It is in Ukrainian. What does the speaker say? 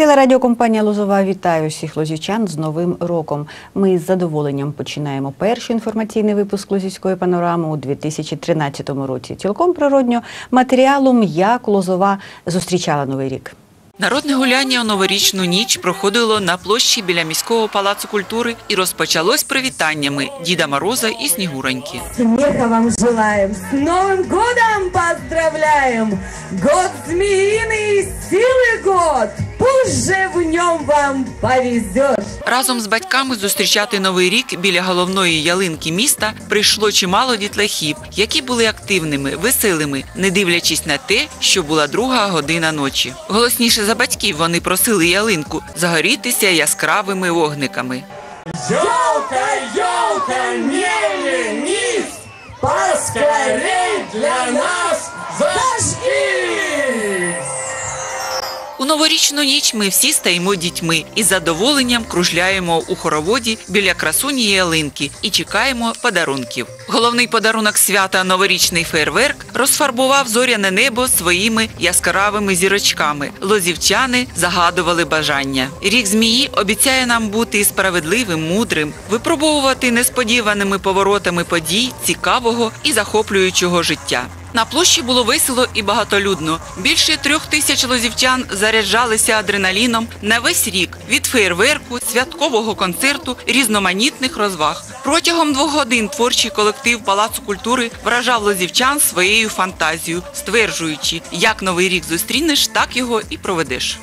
Телерадіокомпанія Лозова вітає усіх лозівчан з Новим роком. Ми з задоволенням починаємо перший інформаційний випуск Лозівської панорами у 2013 році. Цілком природньо матеріалом, як Лозова зустрічала Новий рік. Народне гуляння у новорічну ніч проходило на площі біля міського палацу культури і розпочалось привітаннями Діда Мороза і Снігуроньки. Смеха вам желаем, с Новым годом поздравляем! Год змеиный, силы год! Вам повезет! Разом з батьками зустрічати новий рік біля головної ялинки міста прийшло чимало дітлахів, які були активними, веселими, не дивлячись на те, що була друга година ночі. Голосніше за батьків вони просили ялинку загорітися яскравими вогниками. Елка, елка, не ленись, поскорей для нас Новорічну ніч ми всі стаємо дітьми і з задоволенням кружляємо у хороводі біля красуні ялинки і чекаємо подарунків. Головний подарунок свята новорічний фейерверк розфарбував зоряне небо своїми яскравими зірочками. Лозівчани загадували бажання. Рік змії обіцяє нам бути справедливим, мудрим, випробовувати несподіваними поворотами подій цікавого і захоплюючого життя. На площі було весело і багатолюдно. Більше трьох тисяч лозівчан заряджалися адреналіном на весь рік від фейерверку, святкового концерту, різноманітних розваг. Протягом двох годин творчий колектив Палацу культури вражав лозівчан своєю фантазією, стверджуючи, як новий рік зустрінеш, так його і проведеш.